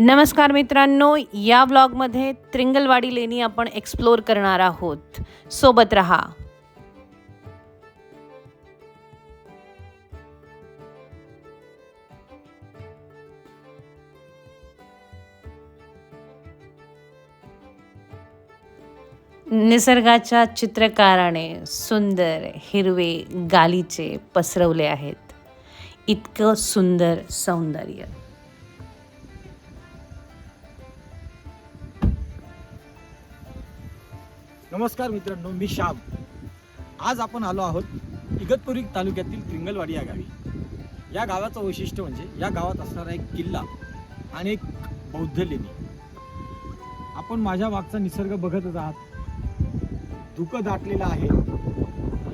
नमस्कार मित्रांनो या व्लॉगमध्ये त्रिंगलवाडी लेणी आपण एक्सप्लोर करणार आहोत. सोबत रहा. निसर्गाच्या चित्रकाराने सुंदर हिरवे गालीचे पसरवले आहेत. इतकं सुंदर सौंदर्य. नमस्कार मित्रांनो मी श्याम. आज आपण आलो आहोत इगतपुरी तालुक्यातील त्रिंगलवाडी या गावी. या गावाचं वैशिष्ट्य म्हणजे या गावात असणारा एक किल्ला आणि एक बौद्ध लेणी. आपण माझ्या मागचा निसर्ग बघतच आहात. धुकं दाटलेलं आहे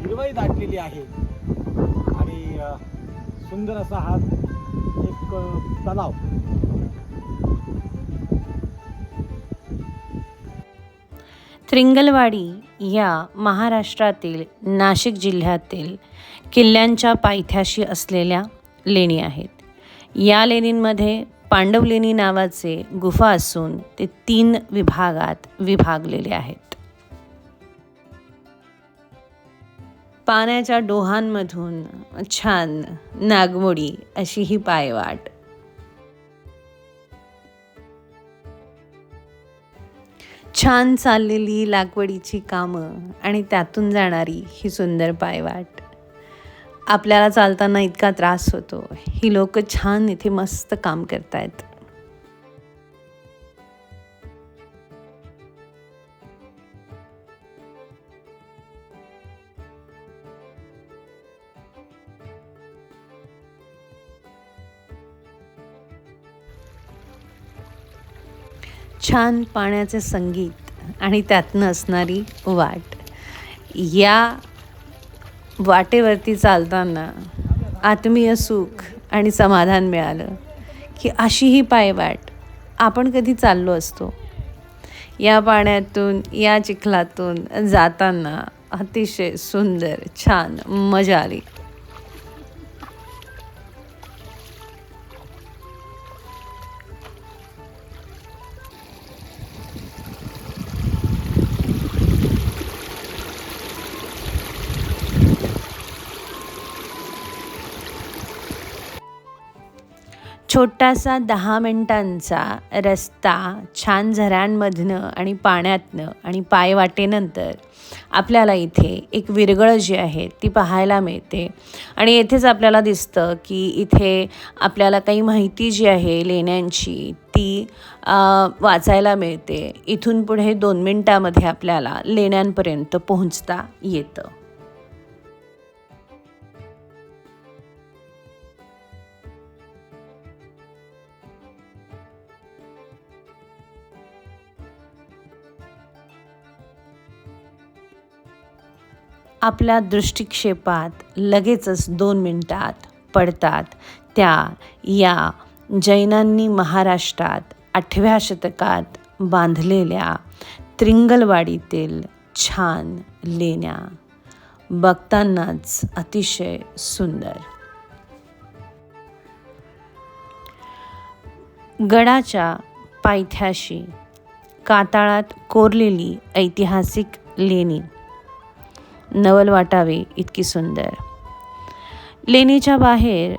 हिरवाई दाटलेली आहे. आणि सुंदर असा हा एक तलाव. त्रिंगलवाडी या महाराष्ट्रातील नाशिक जिल्ह्यातील किल्ल्यांच्या पायथ्याशी असलेल्या लेणी आहेत. या लेणींमध्ये पांडव लेणी नावाचे गुफा असून ते तीन विभागात विभागलेले आहेत. पाण्याच्या डोहांमधून छान नागमोडी अशी ही पायवाट छान चाललेली लागवडीची कामं आणि त्यातून जाणारी ही सुंदर पायवाट. आपल्याला चालताना इतका त्रास होतो. ही लोक छान इथे मस्त काम करतायत. छान पाण्याचे संगीत आणि त्यातनं असणारी वाट. या वाटेवरती चालताना आत्मीय सुख आणि समाधान मिळालं की अशी ही पायवाट आपण कधी चाललो असतो. या पाण्यातून या चिखलातून जाताना अतिशय सुंदर छान मजा आली. छोटासा दहा मिनटांचा रस्ता छान झऱ्यांमधनं आणि पाण्यातनं आणि पायवाटेनंतर आपल्याला इथे एक विरगळ जी आहे ती पाहायला मिळते. आणि येथेच आपल्याला दिसतं की इथे आपल्याला काही माहिती जी आहे लेण्यांची ती वाचायला मिळते. इथून पुढे दोन मिनटामध्ये आपल्याला लेण्यांपर्यंत पोहोचता येतं. आपल्या दृष्टिक्षेपात लगेचच दोन मिनटात पडतात. त्या या जैनांनी महाराष्ट्रात आठव्या शतकात बांधलेल्या त्रिंगलवाडीतील छान लेण्या. बघतानाच अतिशय सुंदर. गडाच्या पायथ्याशी काताळात कोरलेली ऐतिहासिक लेणी. नवल वाटावी इतकी सुंदर. लेणीच्या बाहेर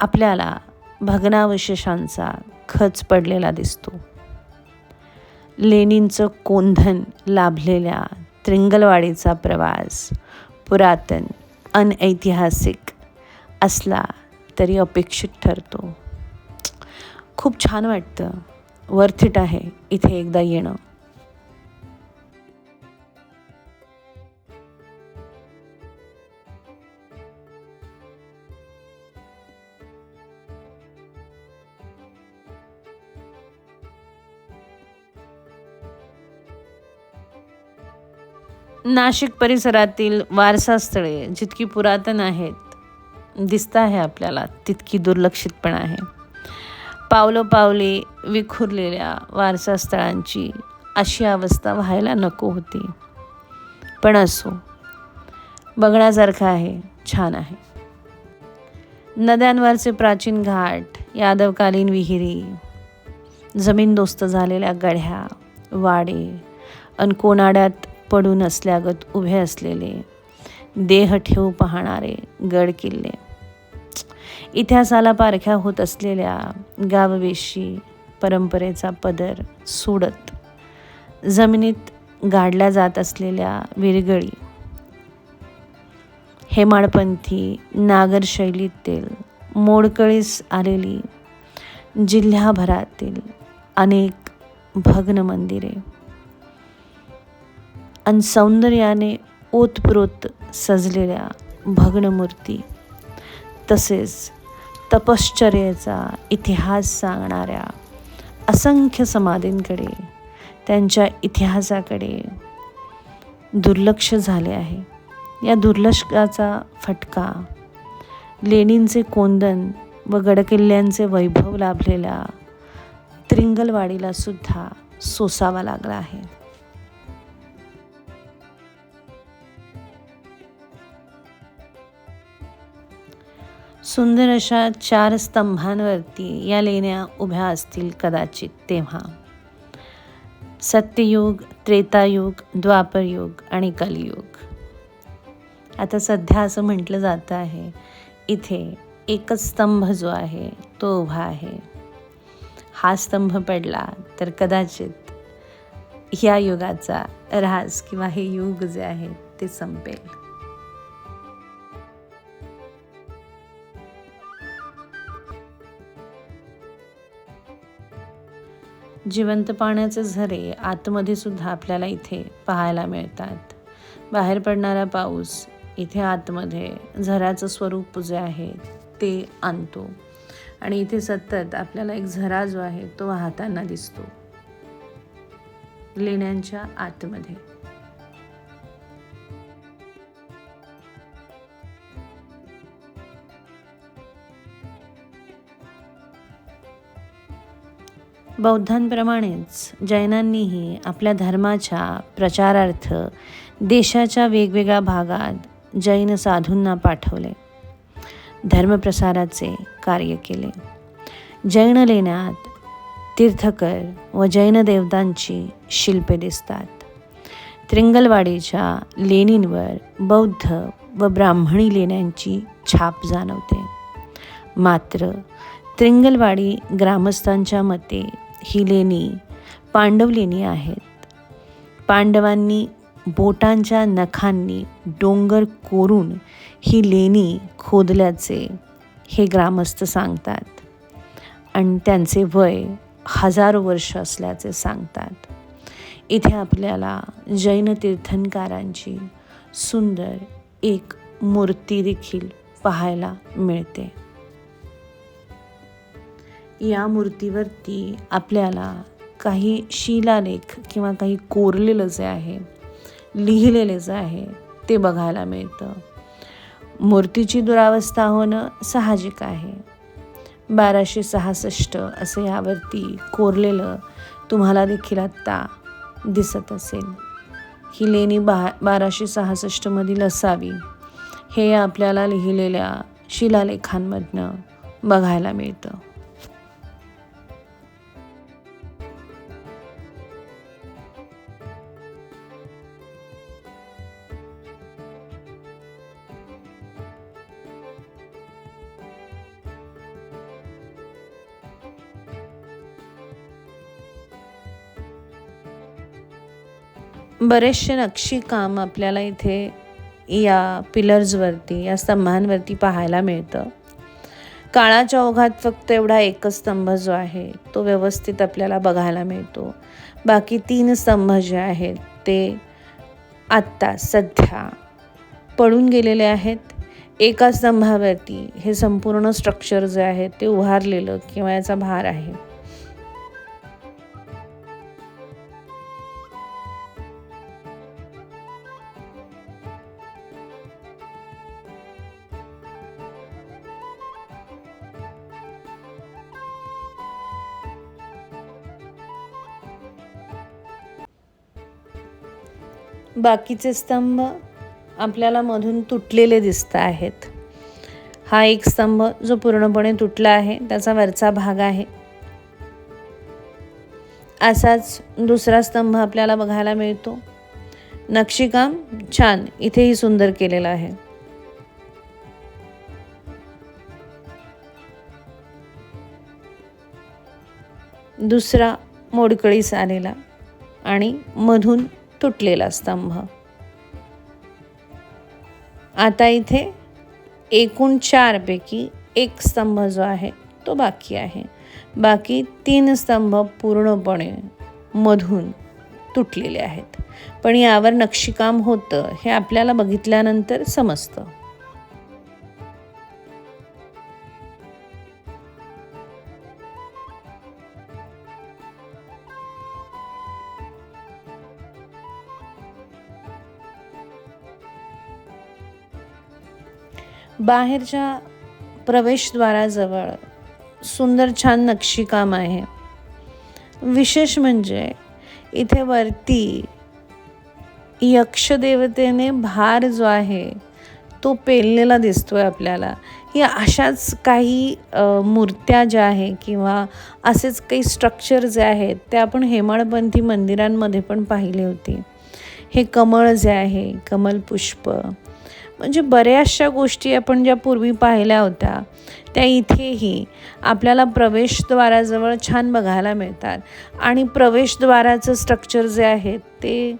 आपल्याला भग्नावशेषांचा खच पडलेला दिसतो. लेणींचं कोंधन लाभलेल्या त्रिंगलवाडीचा प्रवास पुरातन अनऐतिहासिक असला तरी अपेक्षित ठरतो. खूप छान वाटतं. वर्थ इट आहे इथे एकदा येणं. नाशिक परिसरातील वारसास्थळे जितकी पुरातन आहेत दिसत आहे आपल्याला तितकी दुर्लक्षित पण आहे. पावलोपावले विखुरलेल्या वारसास्थळांची अशी अवस्था व्हायला नको होती. पण असो बघण्यासारखं आहे छान आहे. नद्यांवरचे प्राचीन घाट यादवकालीन विहिरी जमीनदोस्त झालेल्या गढ्या वाडे अन कोनाड्यात पडून असल्यागत उभे असलेले देह ठेवू पाहणारे गड किल्ले. इतिहासाला पारख्या होत असलेल्या गाववेशी परंपरेचा पदर सोडत जमिनीत गाडल्या जात असलेल्या विरगळी हेमाडपंथी नागर शैलीतील मोडकळीस आलेली जिल्ह्याभरातील अनेक भग्न मंदिरे. आणि सौंदर्याने ओतप्रोत सजलेल्या भग्न मूर्ती तसेच तपश्चर्याचा इतिहास सांगणाऱ्या असंख्य समाधींकडे त्यांच्या इतिहासाकडे दुर्लक्ष झाले आहे. या दुर्लक्षाचा फटका लेणींचे कोंदन व गडकिल्ल्यांचे वैभव लाभलेल्या त्रिंगलवाडीला सुद्धा सोसावा लागला आहे. सुंदर अशा चार स्तंभांवरती या लेण्या उभ्या असतील कदाचित तेव्हा. सत्ययुग त्रेतायुग द्वापरयुग आणि कलियुग. आता सध्या असं म्हटलं जातं आहे इथे एकच स्तंभ जो आहे तो उभा आहे. हा स्तंभ पडला तर कदाचित ह्या युगाचा ऱ्हास किंवा हे युग जे आहे ते संपेल. जिवंत पाण्याचे झरे आतमध्ये सुद्धा आपल्याला इथे पाहायला मिळतात. बाहेर पडणारा पाऊस इथे आतमध्ये झऱ्याचं स्वरूप जे आहे ते आणतो. आणि इथे सतत आपल्याला एक झरा जो आहे तो वाहताना दिसतो. लेण्यांच्या आतमध्ये. बौद्धांप्रमाणेच जैनांनीही आपल्या धर्माच्या प्रचारार्थ देशाच्या वेगवेगळ्या भागात जैन साधूंना पाठवले. धर्मप्रसाराचे कार्य केले. जैन लेण्यात तीर्थकर व जैन देवतांची शिल्पे दिसतात. त्रिंगलवाडीच्या लेणींवर बौद्ध व ब्राह्मणी लेण्यांची छाप जाणवते. मात्र त्रिंगलवाडी ग्रामस्थांच्या मते ही लेणी पांडव लेणी आहेत. पांडवांनी बोटांच्या नखांनी डोंगर कोरून ही लेणी खोदल्याचे हे ग्रामस्थ सांगतात आणि त्यांचे वय हजारो वर्ष असल्याचे सांगतात. इथे आपल्याला जैन तीर्थंकारांची सुंदर एक मूर्ती देखील पाहायला मिळते. या मूर्तीवरती आपल्याला काही शिलालेख किंवा काही कोरलेलं जे आहे लिहिलेलं जे आहे ते बघायला मिळतं. मूर्तीची दुरावस्था होणं साहजिक आहे. बाराशे सहासष्ट असं यावरती कोरलेलं तुम्हाला देखील आत्ता दिसत असेल. ही लेणी बा बाराशे सहासष्टमधील असावी हे आपल्याला लिहिलेल्या शिलालेखांमधनं बघायला मिळतं. बरेचसे नक्षीकाम आपल्याला इथे या पिलर्सवरती या स्तंभांवरती पाहायला मिळतं. काळाच्या ओघात फक्त एवढा एकच स्तंभ जो आहे तो व्यवस्थित आपल्याला बघायला मिळतो. बाकी तीन स्तंभ जे आहेत ते आत्ता सध्या पडून गेलेले आहेत. एका स्तंभावरती हे संपूर्ण स्ट्रक्चर जे आहे ते उभारलेलं किंवा याचा भार आहे. बाकीचे स्तंभ आपल्याला मधून तुटलेले दिसत आहेत. हा एक स्तंभ जो पूर्णपणे तुटला आहे त्याचा वरचा भाग आहे. असाच दुसरा स्तंभ आपल्याला बघायला मिळतो. नक्षीकाम छान इथेही सुंदर केलेलं आहे. दुसरा मोडकळीस आलेला आणि मधून तुटलेला स्तंभ. आता इथे एकूण चारपैकी एक स्तंभ जो आहे तो बाकी आहे. बाकी तीन स्तंभ पूर्णपणे मधून तुटलेले आहेत. पण यावर नक्षीकाम होतं हे आपल्याला बघितल्यानंतर समजतं. बाहेरच्या प्रवेशद्वाराजवळ सुंदर छान नक्षीकाम आहे. विशेष म्हणजे इथे वरती यक्षदेवतेने भार जो आहे तो पेललेला दिसतो आहे आपल्याला. या अशाच काही मूर्त्या ज्या आहे किंवा असेच काही स्ट्रक्चर जे आहेत ते आपण हेमाळपंथी मंदिरांमध्ये पण पाहिले होते. हे कमळ जे आहे कमल पुष्प म्हणजे बऱ्याचशा गोष्टी आपण ज्या पूर्वी पाहिल्या होत्या त्या इथेही आपल्याला प्रवेशद्वाराजवळ छान बघायला मिळतात. आणि प्रवेशद्वाराचं स्ट्रक्चर जे आहे ते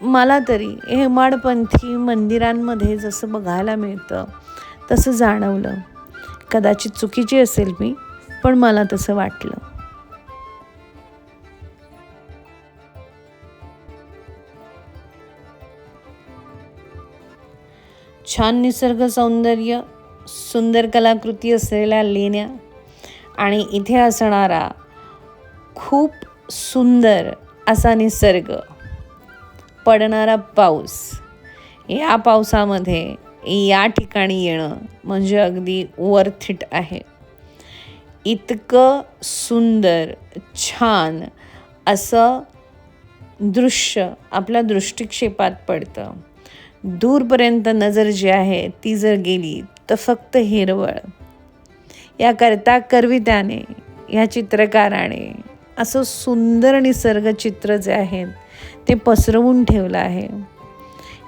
मला तरी हेमाडपंथी मंदिरांमध्ये जसं बघायला मिळतं तसं जाणवलं. कदाचित चुकीची असेल मी पण मला तसं वाटलं. छान निसर्ग सौंदर्य सुंदर कलाकृती असलेल्या लेण्या आणि इथे असणारा खूप सुंदर असा निसर्ग पडणारा पाऊस. या पावसामध्ये या ठिकाणी येणं म्हणजे अगदी वर्थ इट आहे. इतकं सुंदर छान असं दृश्य आपल्या दृष्टिक्षेपात पडतं. दूरपर्यंत नजर जी आहे ती जर गेली तर फक्त हिरवळ. या करता करवित्याने या चित्रकाराने असं सुंदर निसर्ग चित्र जे आहेत ते पसरवून ठेवलं आहे.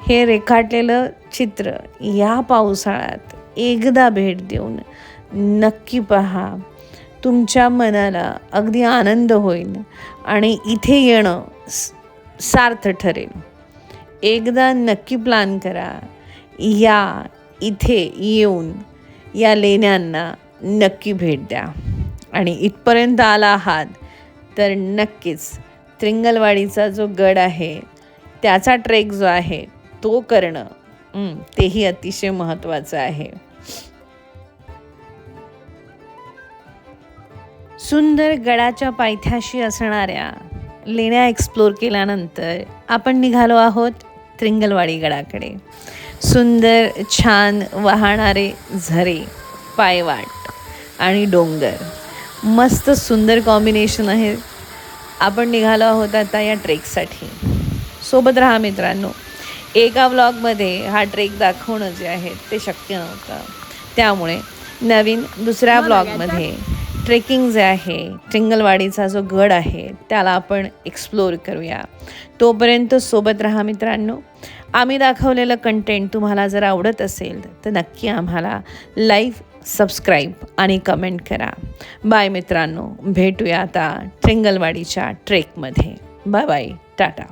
हे रेखाटलेलं चित्र या पावसाळ्यात एकदा भेट देऊन नक्की पहा. तुमच्या मनाला अगदी आनंद होईल आणि इथे येणं स- सार्थ ठरेल. एकदा नक्की प्लॅन करा. या इथे येऊन या लेण्यांना नक्की भेट द्या. आणि इथपर्यंत आला आहात तर नक्कीच त्रिंगलवाडीचा जो गड आहे त्याचा ट्रेक जो आहे तो करणं तेही अतिशय महत्त्वाचं आहे. सुंदर गडाच्या पायथ्याशी असणाऱ्या लेण्या एक्सप्लोर केल्यानंतर आपण निघालो आहोत त्रिंगलवाडी गडाकडे. सुंदर छान वाहणारे झरे पायवाट आणि डोंगर. मस्त सुंदर कॉम्बिनेशन आहे आपण निघालो आहोत आता या ट्रेकसाठी सोबत राहा मित्रांनो. एका व्लॉगमध्ये हा ट्रेक दाखवणं जे आहे ते शक्य नव्हतं. त्यामुळे नवीन दुसऱ्या ब्लॉगमध्ये ट्रेकिंग जे आहे टिंगलवाडीचा जो गड आहे त्याला आपण एक्सप्लोर करूया. तोपर्यंत सोबत राहा मित्रांनो. आम्ही दाखवलेलं कंटेंट तुम्हाला जर आवडत असेल तर नक्की आम्हाला लाईव्ह सबस्क्राईब आणि कमेंट करा. बाय मित्रांनो. भेटूया आता ट्रिंगलवाडीच्या ट्रेकमध्ये बाय बाय टाटा